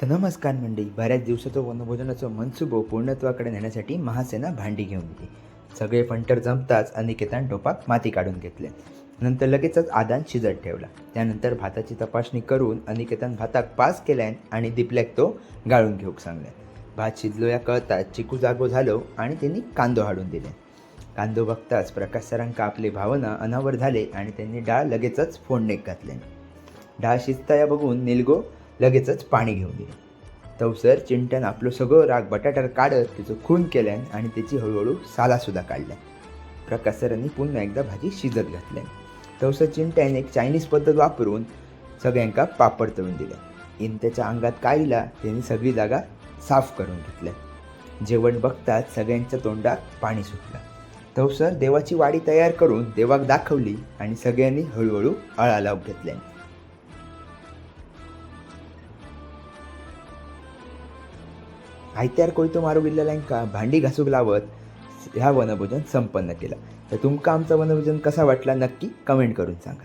तर नमस्कार मंडळी बऱ्याच दिवसाचं वनभोजनाचं मनसुबो पूर्णत्वाकडे नेण्यासाठी महासेना भांडी घेऊन गेली सगळे फंटर जमताच अनिकेतान टोपात माती काढून घेतले. नंतर लगेचच आदान शिजत ठेवला. त्यानंतर भाताची तपासणी करून अनिकेतान भाताक पास केल्यान आणि दिपल्याक तो गाळून घेऊक सांगल्यान. भात शिजलो या कळताच चिकू जागो झालो आणि त्यांनी कांदो हाडून दिले. कांदो बघताच प्रकाश सरांका आपली भावना अनावर झाले आणि त्यांनी डाळ लगेचच फोडणेक घातले डाळ शिजता या बघून निलगो लगेचच पाणी घेऊन दिले. तवसर चिंटन आपलो सगळो राग बटाट्यावर काढत तिचो खून केल्यान आणि त्याची हळूहळू सालासुद्धा काढल्या प्रकाश सरांनी पुन्हा एकदा भाजी शिजत घातल्या तवसर चिंट्यान एक चायनीज पद्धत वापरून सगळ्यांका पापड तळून दिले. इन त्याच्या अंगात काळीला त्यांनी सगळी जागा साफ करून घेतल्या. जेवण बघताच सगळ्यांच्या तोंडात पाणी सुटलं. तवसर देवाची वाडी तयार करून देवाक दाखवली आणि सगळ्यांनी हळूहळू अळा लावून घेतल्या आयत्यार कोयतो मारू गेलेल्यांका भांडी घासूक लावत ह्या वनभोजन संपन्न केला. तर तुमकां आमचा वनभोजन कसा वाटला नक्की कमेंट करून सांगा.